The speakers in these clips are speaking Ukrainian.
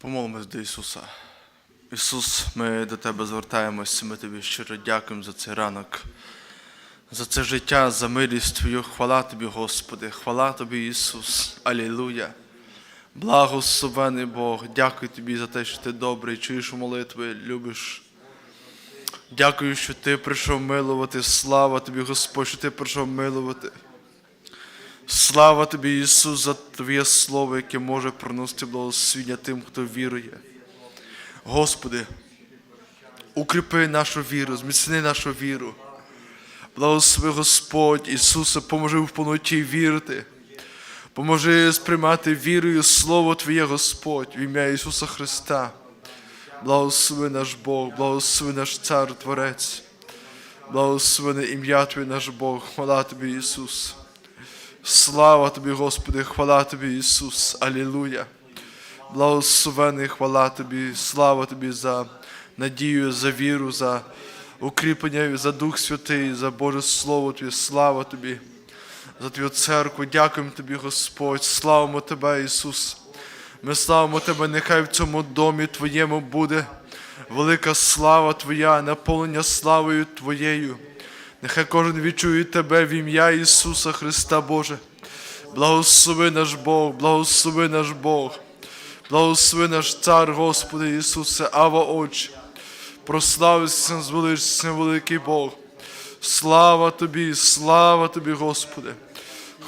Помолимось до Ісуса. Ісус, ми до Тебе звертаємося, ми Тобі щиро дякуємо за цей ранок, за це життя, за милість Твою. Хвала Тобі, Господи, хвала Тобі, Ісус. Алілуя. Благословений Бог, дякую Тобі за те, що Ти добрий, чуєш молитви, любиш. Дякую, що Ти прийшов милувати. Слава Тобі, Господь, що Ти прийшов милувати. Слава тобі, Ісус, за Твоє Слово, яке може приносити благословення тим, хто вірує. Господи, укріпи нашу віру, зміцни нашу віру. Благослови Господь, Ісусе, поможи в повноті вірити. Поможи сприймати вірою Слово Твоє, Господь, в ім'я Ісуса Христа. Благослови наш Бог, благослови наш Цар Творець. Благословене ім'я Твоє наш Бог, хвала Тобі, Ісус. Слава тобі, Господи, хвала тобі, Ісус, Алілуя. Благословений хвала тобі, слава тобі за надію, за віру, за укріплення, за Дух Святий, за Боже Слово Твоє, слава тобі, за Твою церкву. Дякуємо тобі, Господь, славимо Тебе, Ісус. Ми славимо Тебе, нехай в цьому домі Твоєму буде велика слава Твоя, наповнення славою Твоєю. Нехай кожен відчує Тебе в ім'я Ісуса Христа Боже. Благослови наш Бог, благослови наш Бог, благослови наш Цар, Господи Ісусе, Ава Отче. Прославися, звеличся, великий Бог. Слава Тобі, слава Тобі, Господи.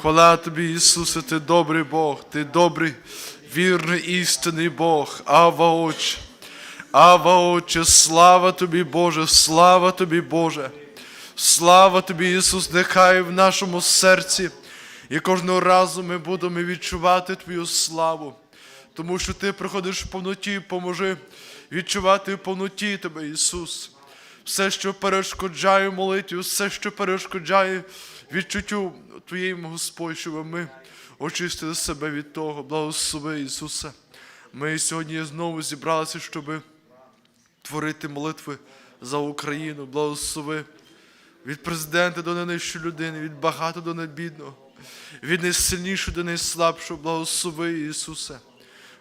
Хвала Тобі, Ісусе, Ти добрий Бог, Ти добрий, вірний, істинний Бог, Ава Отче. Ава Отче, слава Тобі, Боже, слава Тобі, Боже. Слава Тобі, Ісус, нехай в нашому серці. І кожного разу ми будемо відчувати Твою славу, тому що Ти приходиш в повноті, поможи відчувати в повноті Тебе, Ісус. Все, що перешкоджає молитві, все, що перешкоджає відчуттю Твоєму, Господь, щоб ми очистили себе від того. Благослови Ісуса. Ми сьогодні знову зібралися, щоб творити молитви за Україну. Благослови від президента до найнижчої людини, від багато до найбідного, від найсильнішого до найслабшого, благослови Ісусе.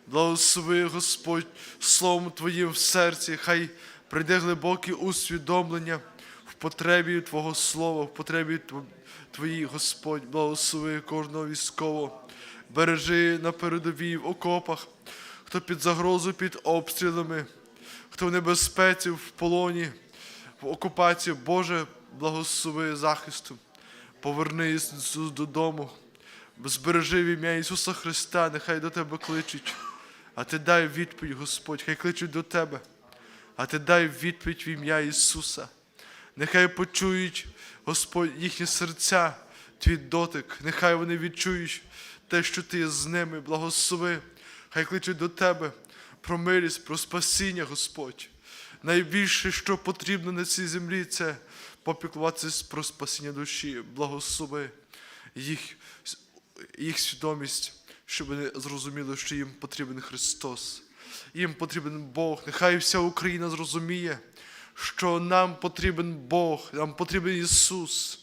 Благослови Господь Словом Твоїм в серці, хай прийде глибоке усвідомлення в потребі Твого Слова, в потребі Тв- Твоїй, Господь, благослови кожного військового, бережи на передовій в окопах, хто під загрозою, під обстрілами, хто в небезпеці, в полоні, в окупації, Боже, благослови захисту. Поверни Ісус додому. Збережи в ім'я Ісуса Христа, нехай до Тебе кличуть. А ти дай відповідь, Господь, хай кличуть до Тебе. А ти дай відповідь в ім'я Ісуса. Нехай почують, Господь, їхні серця, твій дотик. Нехай вони відчують те, що ти є з ними, благослови. Хай кличуть до Тебе про милість, про спасіння, Господь. Найбільше, що потрібно на цій землі, це попіклуватися про спасіння душі, благослови їх, їх свідомість, щоб вони зрозуміли, що їм потрібен Христос, їм потрібен Бог. Нехай вся Україна зрозуміє, що нам потрібен Бог, нам потрібен Ісус.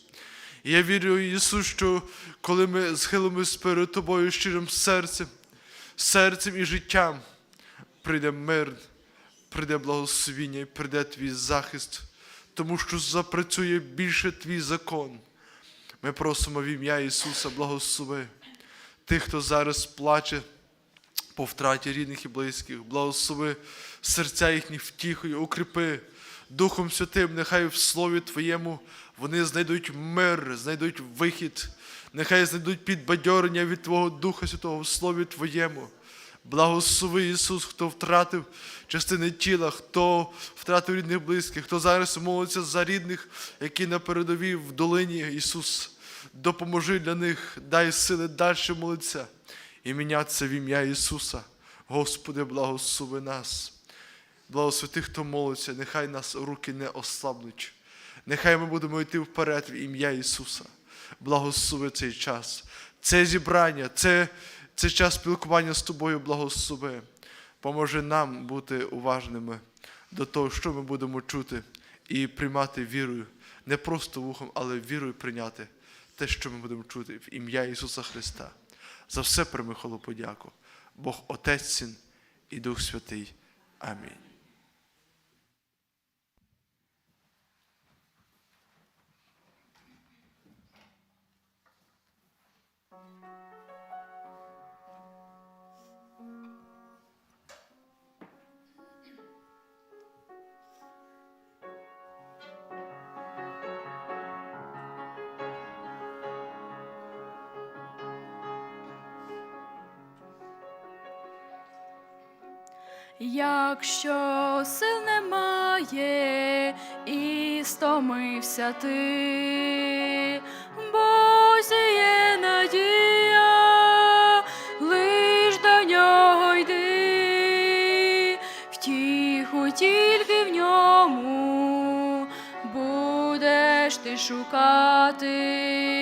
Я вірю, Ісус, що коли ми схилимось перед Тобою щирим серцем, серцем і життям, прийде мир, прийде благословіння прийде твій захист, тому що запрацює більше твій закон. Ми просимо в ім'я Ісуса, благослови тих, хто зараз плаче по втраті рідних і близьких, благослови серця їхніх втіхою, укріпи Духом Святим, нехай в Слові Твоєму вони знайдуть мир, знайдуть вихід, нехай знайдуть підбадьорення від Твого Духа Святого в Слові Твоєму. Благослови Ісус, хто втратив частини тіла, хто втратив рідних близьких, хто зараз молиться за рідних, які на передовій в долині Ісус. Допоможи для них, дай сили далі молитися і мінятися в ім'я Ісуса. Господи, благослови нас. Благослови тих, хто молиться, нехай нас руки не ослабнуть. Нехай ми будемо йти вперед в ім'я Ісуса. Благослови цей час. Це зібрання, це, це час спілкування з тобою, благослови. Поможи нам бути уважними до того, що ми будемо чути, і приймати вірою, не просто вухом, але вірою прийняти те, що ми будемо чути в ім'я Ісуса Христа. За все прийми хвалу подяку. Бог Отець Син і Дух Святий. Амінь. Якщо сил немає і стомився ти, Бозі є надія, лиш до нього йди, втіху тільки в ньому будеш ти шукати,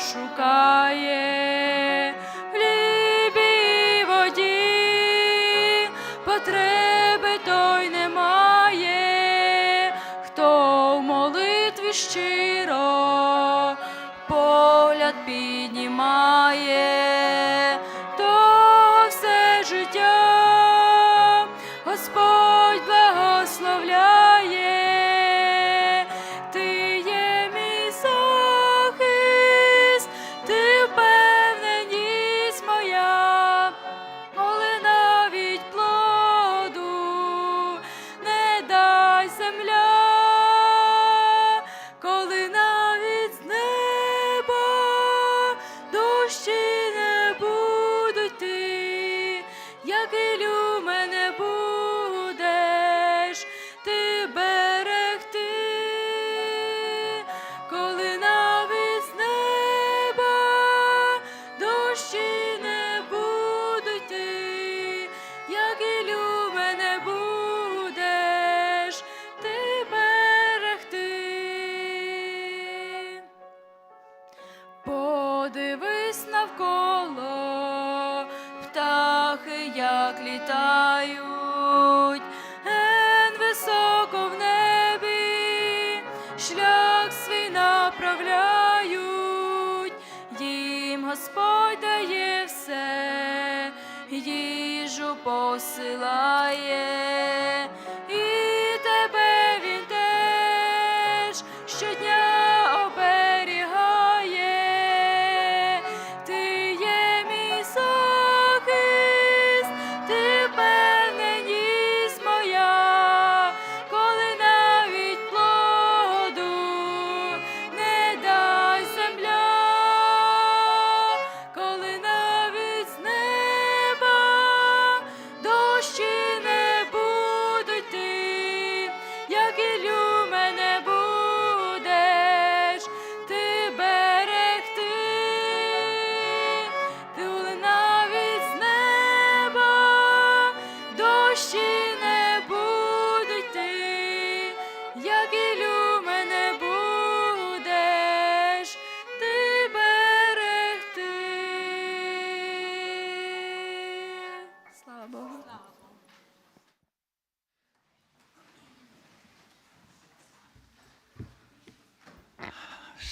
шукає, в хлібі воді, потреби той немає, хто в молитві щиро погляд піднімає, посилає,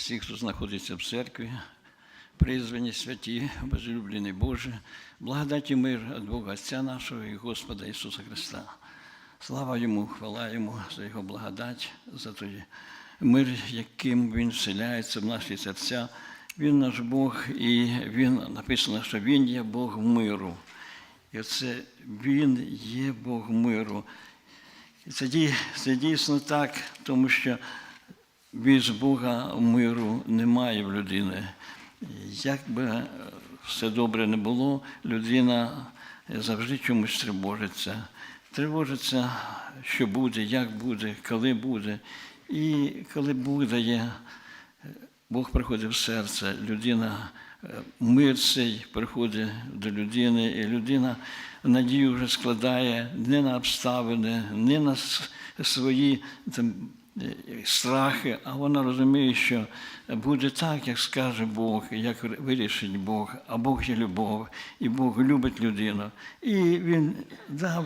всі, хто знаходиться в церкві, призвані святі, возлюблені Боже, благодать і мир від Бога Отця нашого і Господа Ісуса Христа. Слава Йому, хвала Йому за Його благодать, за той мир, яким Він вселяється в наші серця Він наш Бог, і Він написано, що Він є Бог миру. І це Він є Бог миру. І це, це дійсно так, тому що без Бога миру немає в людини. Як би е, все добре не було, людина завжди чомусь тривожиться. Тривожиться, що буде, як буде, коли буде. І коли Бог дає, Бог приходить в серце, людина, е, мир цей приходить до людини, і людина надію вже складає не на обставини, не на свої там, е, страхи, а вона розуміє, що буде так, як скаже Бог, як вирішить Бог, а Бог є любов, і Бог любить людину. І Він дав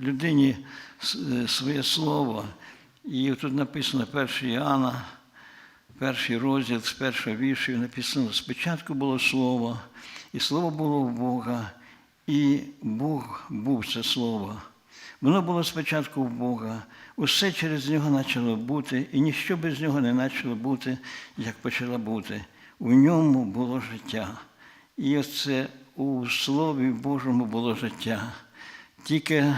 людині своє слово. І тут написано 1 Іоанна, перший розділ з першого віршу написано: спочатку було слово, і слово було в Бога, і Бог був це слово. Воно було спочатку в Бога, усе через нього почало бути, і ніщо без нього не почало бути, як почало бути. У ньому було життя. І оце у Слові Божому було життя. Тільки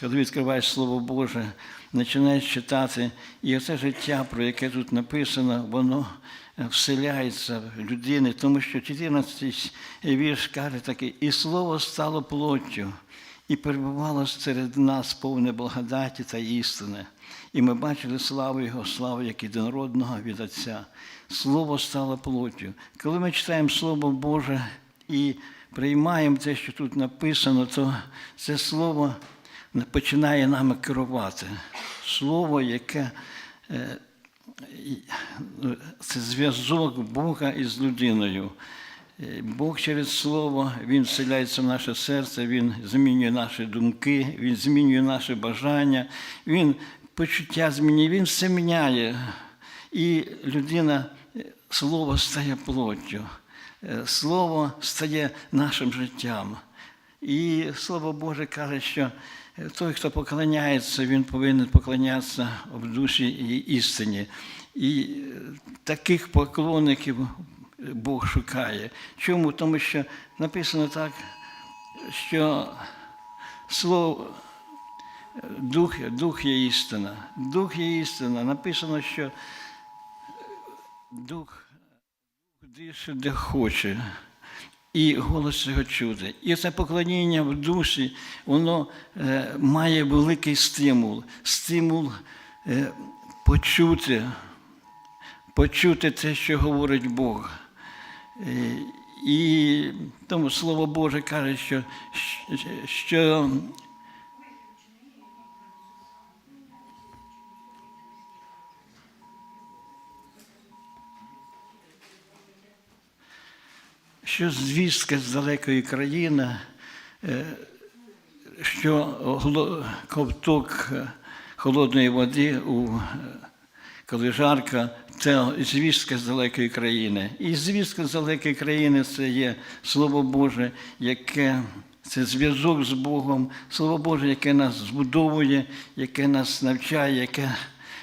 коли відкриваєш Слово Боже, починаєш читати, і оце життя, про яке тут написано, воно е, вселяється в людини, тому що 14 вірш каже такий, і слово стало плоттю, і перебувало серед нас повне благодаті та істини. І ми бачили славу Його, славу як єдинородного від Отця. Слово стало плоттю. Коли ми читаємо Слово Боже і приймаємо те, що тут написано, то це слово починає нами керувати. Слово, яке е, ну, це зв'язок Бога із людиною. Бог через Слово, Він вселяється в наше серце, Він змінює наші думки, Він змінює наші бажання, Він почуття змінює, Він все міняє. І людина, е, Слово стає плоттю, Е, Слово стає нашим життям. І Слово Боже каже, що е, той, хто поклоняється, він повинен поклонятися в душі і істині. І таких поклонників Бог шукає. Чому? Тому що написано так, що слово. Дух, дух є істина. Дух є істина. Написано, що дух дише, де хоче, і голос його чути. І це поклоніння в душі, воно е, має великий стимул. Стимул е, почути, почути те, що говорить Бог. І тому Слово Боже каже, що, що що звістка з далекої країни, е, що ковток холодної води, у, е, коли жарко, це звістка з далекої країни. І звістка з далекої країни це є Слово Боже, яке це зв'язок з Богом, Слово Боже, яке нас збудовує, яке нас навчає, яке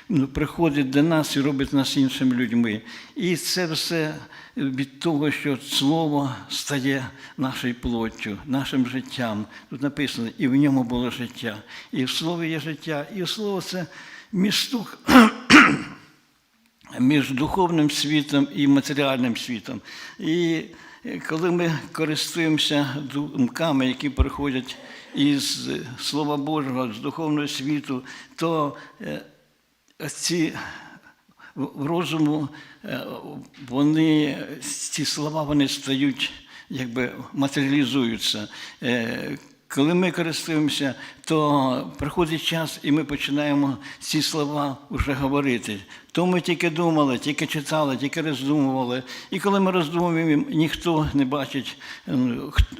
ну, приходить до нас і робить нас іншими людьми. І це все від того, що слово стає нашою плоттю, нашим життям. Тут написано, і в ньому було життя. І в слові є життя, і слово це місток. Між духовним світом і матеріальним світом. І коли ми користуємося думками, які приходять із Слова Божого, з духовного світу, то е, ці розуму е, вони, ці слова вони стають, якби матеріалізуються. Коли ми користуємося, то приходить час, і ми починаємо ці слова вже говорити. То ми тільки думали, тільки читали, тільки роздумували. І коли ми роздумуємо, ніхто не бачить,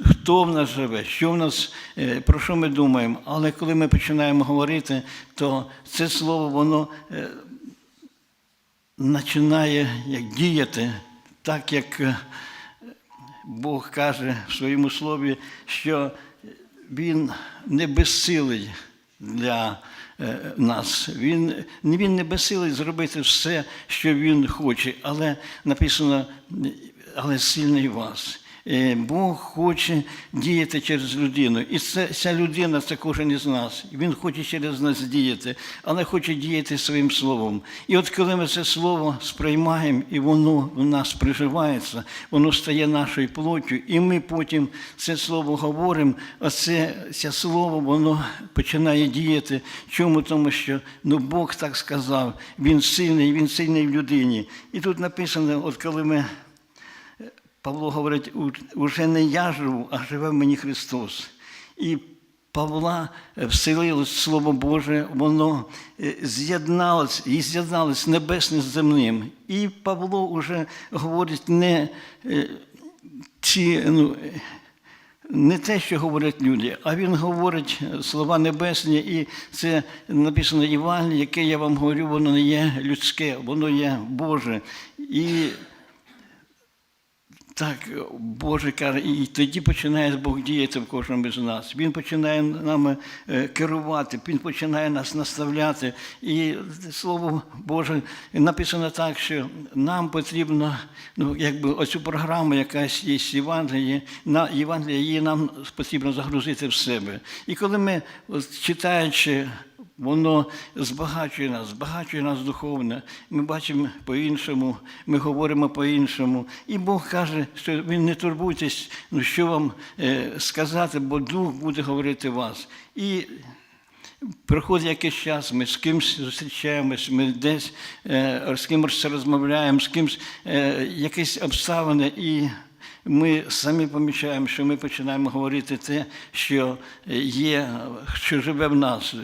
хто в нас живе, що в нас, е, про що ми думаємо. Але коли ми починаємо говорити, то це слово, воно е, починає як діяти, так як е, Бог каже в своєму слові, що Він не безсилий для е, нас. Він, він не безсилий зробити все, що він хоче, але написано, але сильний вас. Е, Бог хоче діяти через людину. І це, ця людина це кожен із нас. Він хоче через нас діяти, але хоче діяти своїм словом. І от коли ми це слово сприймаємо, і воно в нас приживається, воно стає нашою плоттю, і ми потім це слово говоримо, а це, це слово воно починає діяти. Чому? Тому що ну, Бог так сказав, Він сильний, він сильний в людині. І тут написано, от коли ми. Павло говорить, «У- уже не я живу, а живе в мені Христос. І Павла вселилось Слово Боже, воно е, з'єдналось і з'єдналось небесне з земним. І Павло вже говорить не е, ці, ну, не те, що говорять люди, а він говорить слова небесні, і це написано Євангеліє, яке я вам говорю, воно не є людське, воно є Боже. І так, Боже каже, і тоді починає Бог діяти в кожному з нас. Він починає нами е, керувати, Він починає нас наставляти. І Слово Боже написано так, що нам потрібно, ну, якби оцю програму, якась є з Євангелії, на Євангелія її нам потрібно загрузити в себе. І коли ми, от, читаючи Воно збагачує нас, збагачує нас духовно. Ми бачимо по-іншому, ми говоримо по-іншому. І Бог каже, що ви не турбуйтесь, ну що вам е, сказати, бо Дух буде говорити вас. І Проходить якийсь час, ми з кимось зустрічаємось, ми десь е, з кимось розмовляємо, з кимось е, якісь обставини, і ми самі помічаємо, що ми починаємо говорити те, що є, що живе в нас,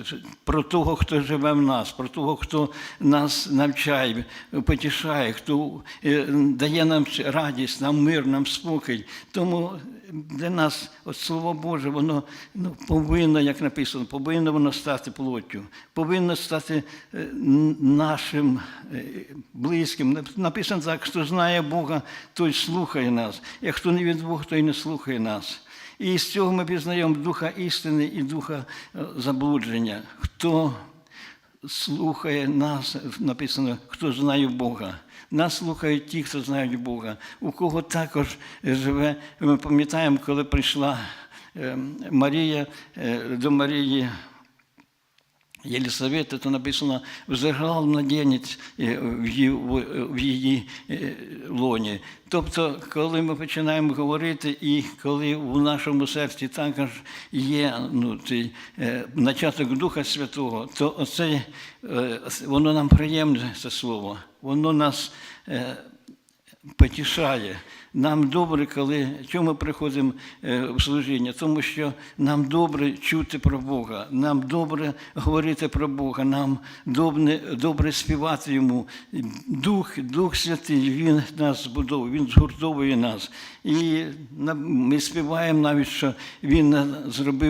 про того, хто живе в нас, про того, хто нас навчає, потішає, хто е, дає нам радість, нам мир, нам спокій. Тому для нас от Слово Боже, воно ну, повинно, як написано, повинно воно стати плоттю, повинно стати е, нашим е, близьким. Написано так, хто знає Бога, той слухає нас. Як хто не від Бога, той не слухає нас. І з цього ми пізнаємо духа істини і духа е, заблудження. Хто слухає нас, написано, хто знає Бога. Нас слухають ті, хто знають Бога, у кого також живе. Ми пам'ятаємо, коли прийшла е, Марія е, до Марії. Єлисавета, то написано, взирав младенець е, в її, е, лоні. Тобто, коли ми починаємо говорити, і коли в нашому серці також є ну, цей, е, начаток Духа Святого, то оце, е, воно нам приємне, це слово, воно нас е, потішає. Нам добре, коли чому ми приходимо е, в служіння? Тому що нам добре чути про Бога, нам добре говорити про Бога, нам добре, добре співати йому. Дух, Дух Святий, Він нас збудовує, Він згуртовує нас. І ми співаємо навіть, що Він зробив.